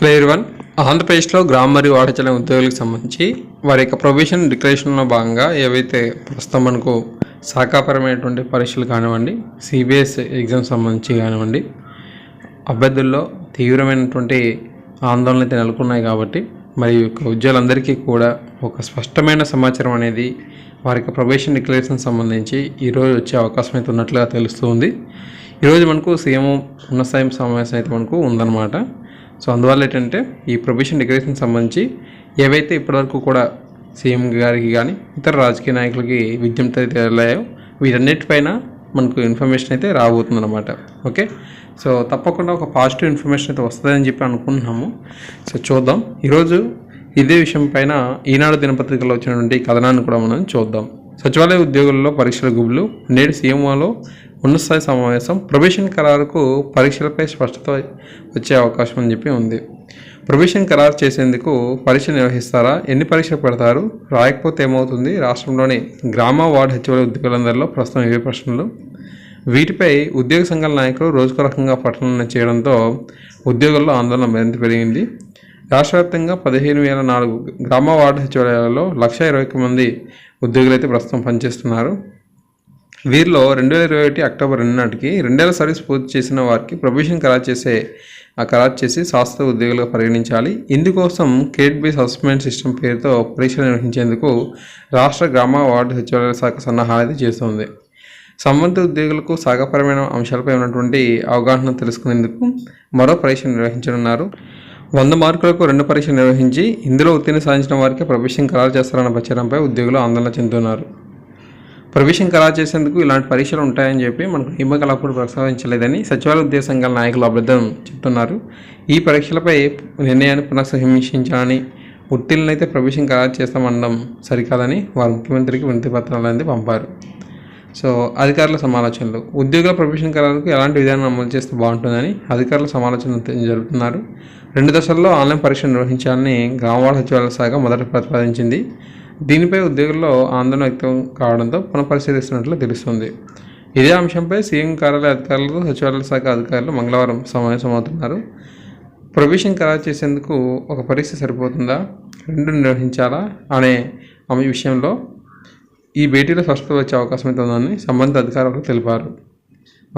Player one ఆంధ్రప్రదేశ్లో గ్రామ మరియు వాడచల ఉద్యోగులకు సంబంధించి వారి యొక్క ప్రొవిషన్ డిక్లరేషన్లో భాగంగా ఏవైతే ప్రస్తుతం మనకు శాఖాపరమైనటువంటి పరీక్షలు కానివ్వండి సిబిఎస్ ఎగ్జామ్ సంబంధించి కానివ్వండి అభ్యర్థుల్లో తీవ్రమైనటువంటి ఆందోళన అయితే నెలకొన్నాయి కాబట్టి మరి యొక్క ఉద్యోగులందరికీ కూడా ఒక స్పష్టమైన సమాచారం అనేది వారి యొక్క ప్రొబేషన్ డిక్లరేషన్ సంబంధించి ఈరోజు వచ్చే అవకాశం అయితే ఉన్నట్లుగా తెలుస్తుంది ఈరోజు మనకు సీఎం ఉన్న సమావేశం అయితే మనకు ఉందన్నమాట. సో అందువల్ల ఏంటంటే ఈ ప్రొఫెషన్ డిక్లరేషన్ సంబంధించి ఏవైతే ఇప్పటివరకు కూడా సీఎం గారికి కానీ ఇతర రాజకీయ నాయకులకి విజ్ఞప్తి అయితే వెళ్ళాయో వీటన్నిటిపైన మనకు ఇన్ఫర్మేషన్ అయితే రాబోతుందన్నమాట. ఓకే? సో తప్పకుండా ఒక పాజిటివ్ ఇన్ఫర్మేషన్ అయితే వస్తుందని చెప్పి అనుకుంటున్నాము. సో చూద్దాం. ఈరోజు ఇదే విషయం పైన ఈనాడు దినపత్రికలో వచ్చినటువంటి కథనాన్ని కూడా మనం చూద్దాం. సచివాలయ ఉద్యోగుల్లో పరీక్షల గుబులు నేడు సీఎంఓలో ఉన్నత స్థాయి సమావేశం ప్రొబేషన్ ఖరారుకు పరీక్షలపై స్పష్టత వచ్చే అవకాశం అని చెప్పి ఉంది. ప్రొబేషన్ ఖరారు చేసేందుకు పరీక్ష నిర్వహిస్తారా? ఎన్ని పరీక్షలు పెడతారు? రాయకపోతే ఏమవుతుంది? రాష్ట్రంలోని గ్రామ వార్డు హెచ్ఓడి ఉద్యోగులందరిలో ప్రస్తుతం ఇవే ప్రశ్నలు. వీటిపై ఉద్యోగ సంఘాల నాయకులు రోజుకో రకంగా ప్రకటన చేయడంతో ఉద్యోగుల్లో ఆందోళన మరింత పెరిగింది. రాష్ట్ర వ్యాప్తంగా పదిహేను వేల నాలుగు గ్రామ వార్డు సచివాలయాలలో లక్ష ఇరవై మంది ఉద్యోగులైతే ప్రస్తుతం పనిచేస్తున్నారు. వీరిలో రెండు వేల ఇరవై ఒకటి అక్టోబర్ రెండు నాటికి రెండేళ్ళ సర్వీస్ పూర్తి చేసిన వారికి ప్రొఫెషన్ ఖరారు చేసే ఆ ఖరారు చేసి శాస్త్ర ఉద్యోగులుగా పరిగణించాలి. ఇందుకోసం కేట్ బేస్ అసెస్మెంట్ సిస్టమ్ పేరుతో పరీక్షలు నిర్వహించేందుకు రాష్ట్ర గ్రామ వార్డు సచివాలయ శాఖ సన్నాహాలు చేస్తుంది. సంబంధిత ఉద్యోగులకు సాగపరమైన అంశాలపై ఉన్నటువంటి అవగాహన తెలుసుకునేందుకు మరో పరీక్ష నిర్వహించనున్నారు. వంద మార్కులకు రెండు పరీక్షలు నిర్వహించి ఇందులో ఉత్తీర్ణ సాధించిన వారికి ప్రొఫెషన్ ఖరారు చేస్తారన్న ప్రచారంపై ఉద్యోగులు ఆందోళన చెందుతున్నారు. ప్రవేశం ఖరారు చేసేందుకు ఇలాంటి పరీక్షలు ఉంటాయని చెప్పి మనకు నియామకాలు అప్పుడు ప్రస్తావించలేదని సచివాలయ ఉద్యోగ సంఘాల నాయకులు అబద్ధం చెప్తున్నారు. ఈ పరీక్షలపై నిర్ణయాన్ని పునఃసమీక్షించాలని ఉత్తీర్ణులైతే ప్రవేశం ఖరారు చేస్తామనడం సరికాదని వారు ముఖ్యమంత్రికి వినతి పత్రాలు పంపారు. సో అధికారుల సమాలోచనలు. ఉద్యోగుల ప్రొఫెషన్ ఖరారుకు ఎలాంటి విధానం అమలు చేస్తే బాగుంటుందని అధికారుల సమాలోచన జరుపుతున్నారు. రెండు దశల్లో ఆన్లైన్ పరీక్ష నిర్వహించాలని గ్రామవాడ సచివాలయ శాఖ మొదట ప్రతిపాదించింది. దీనిపై ఉద్యోగుల్లో ఆందోళన వ్యక్తం కావడంతో పునఃపరిశీలిస్తున్నట్లు తెలుస్తుంది. ఇదే అంశంపై సీఎం కార్యాలయ అధికారులతో సచివాలయ శాఖ అధికారులు మంగళవారం సమావేశమవుతున్నారు ప్రొవిషన్ ఖరారు చేసేందుకు ఒక పరీక్ష సరిపోతుందా? రెండు నిర్వహించాలా? అనే ఆమె విషయంలో ఈ భేటీలో స్పష్టత వచ్చే అవకాశం అయితే ఉందని సంబంధిత అధికారులకు తెలిపారు.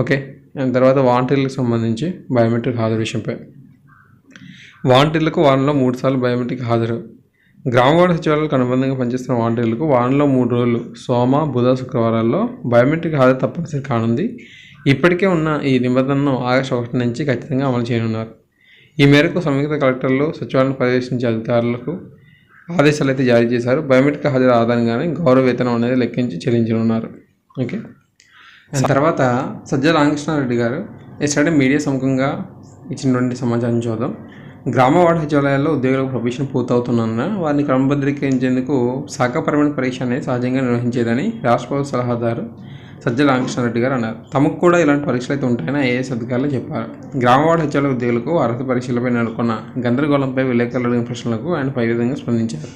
ఓకే అండ్ తర్వాత వాలంటీర్లకు సంబంధించి బయోమెట్రిక్ హాజరు విషయంపై. వాలంటీర్లకు వారంలో మూడు సార్లు బయోమెట్రిక్ హాజరు. గ్రామవాడ సచివాలయాలకు అనుబంధంగా పనిచేస్తున్న వాలంటీర్లకు వారంలో మూడు రోజులు సోమ బుధ శుక్రవారాల్లో బయోమెట్రిక్ హాజరు తప్పనిసరి కానుంది. ఇప్పటికే ఉన్న ఈ నిబంధనను ఆగస్టు ఒకటి నుంచి ఖచ్చితంగా అమలు చేయనున్నారు. ఈ మేరకు సంయుక్త కలెక్టర్లు సచివాలయం పర్యవేక్షించే అధికారులకు ఆదేశాలు అయితే జారీ చేశారు. బయోమెట్రిక్ హాజరు ఆధారంగానే గౌరవ వేతనం అనేది లెక్కించి చెల్లించనున్నారు. ఓకే. దాని తర్వాత సజ్జల రామకృష్ణారెడ్డి గారు. ఎస్టర్డే మీడియా సముఖంగా ఇచ్చినటువంటి సమాచారం చూద్దాం. గ్రామ వార్డు సచివాలయాల్లో ఉద్యోగులకు ప్రొఫెషన్ పూర్తవుతున్నందున వారిని క్రమబద్ధీకరించేందుకు శాఖపరమైన పరీక్ష అనేది సహజంగా నిర్వహించేదని రాష్ట్ర ప్రభుత్వ సలహాదారు సజ్జల రామకృష్ణారెడ్డి గారు అన్నారు. తమకు కూడా ఇలాంటి పరీక్షలు అయితే ఉంటాయని ఐఏఎస్ అధికారులు చెప్పారు. గ్రామవాడ సచివాలయ ఉద్యోగులకు అర్హత పరీక్షలపై నెలకొన్న గందరగోళంపై విలేకరులు అడిగిన ప్రశ్నలకు ఆయన పై విధంగా స్పందించారు.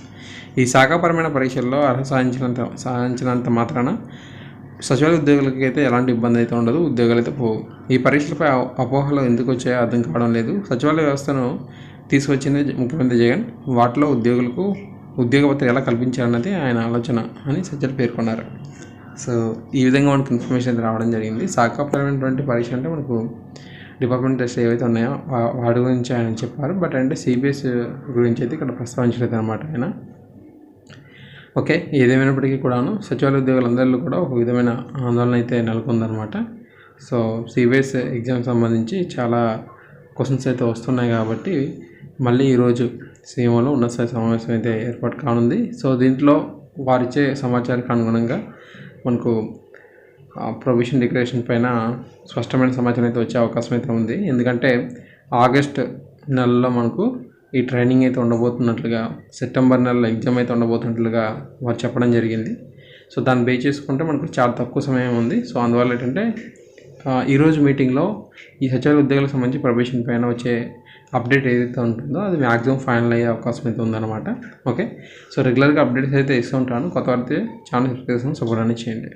ఈ శాఖాపరమైన పరీక్షల్లో అర్హత సాధించినంత సాధించినంత మాత్రాన సచివాలయ ఉద్యోగులకి అయితే ఎలాంటి ఇబ్బంది అయితే ఉండదు. ఉద్యోగాలు అయితే పోవు ఈ పరీక్షలపై అపోహలు ఎందుకు వచ్చాయో అర్థం కావడం లేదు. సచివాలయ వ్యవస్థను తీసుకొచ్చింది ముఖ్యమంత్రి జగన్. వాటిలో ఉద్యోగులకు ఉద్యోగ భద్రత ఎలా కల్పించాలన్నది ఆయన ఆలోచన అని సజ్జలు పేర్కొన్నారు. సో ఈ విధంగా మనకు ఇన్ఫర్మేషన్ అయితే రావడం జరిగింది. శాఖాపరమైనటువంటి పరీక్ష అంటే మనకు డిపార్ట్మెంట్ టెస్ట్ ఏవైతే ఉన్నాయో వాటి గురించి ఆయన చెప్పారు. బట్ అంటే సిబిఎస్ గురించి అయితే ఇక్కడ ప్రస్తావించలేదు అనమాట ఆయన. ఓకే ఏదేమైనప్పటికీ కూడాను సచివాలయ ఉద్యోగులందరిలో కూడా ఒక విధమైన ఆందోళన అయితే నెలకొందనమాట సో సిబిఎస్ ఎగ్జామ్ సంబంధించి చాలా క్వశ్చన్స్ అయితే వస్తున్నాయి కాబట్టి మళ్ళీ ఈరోజు సీఎంఓలో ఉన్నత స్థాయి సమావేశం అయితే ఏర్పాటు కానుంది. సో దీంట్లో వారిచ్చే సమాచారానికి అనుగుణంగా మనకు ప్రొవిషన్ డిక్లరేషన్ పైన స్పష్టమైన సమాచారం అయితే వచ్చే అవకాశం అయితే ఉంది. ఎందుకంటే ఆగస్ట్ నెలలో మనకు ఈ ట్రైనింగ్ అయితే ఉండబోతున్నట్లుగా సెప్టెంబర్ నెలలో ఎగ్జామ్ అయితే ఉండబోతున్నట్లుగా వారు చెప్పడం జరిగింది. సో దాన్ని బేస్ చేసుకుంటే మనకు చాలా తక్కువ సమయం ఉంది. సో అందువల్ల ఏంటంటే ఈరోజు మీటింగ్లో ఈ సచివాలయ ఉద్యోగాలకు సంబంధించి ప్రొబేషన్ పైన వచ్చే అప్డేట్ ఏదైతే ఉంటుందో అది మ్యాక్సిమం ఫైనల్ అయ్యే అవకాశం అయితే ఉందన్నమాట. ఓకే? సో రెగ్యులర్గా అప్డేట్స్ అయితే ఇస్తూ ఉంటాను. కొత్త వారితే ఛానల్ సబ్స్క్రైబ్ సపోర్ట్ అనేది చేయండి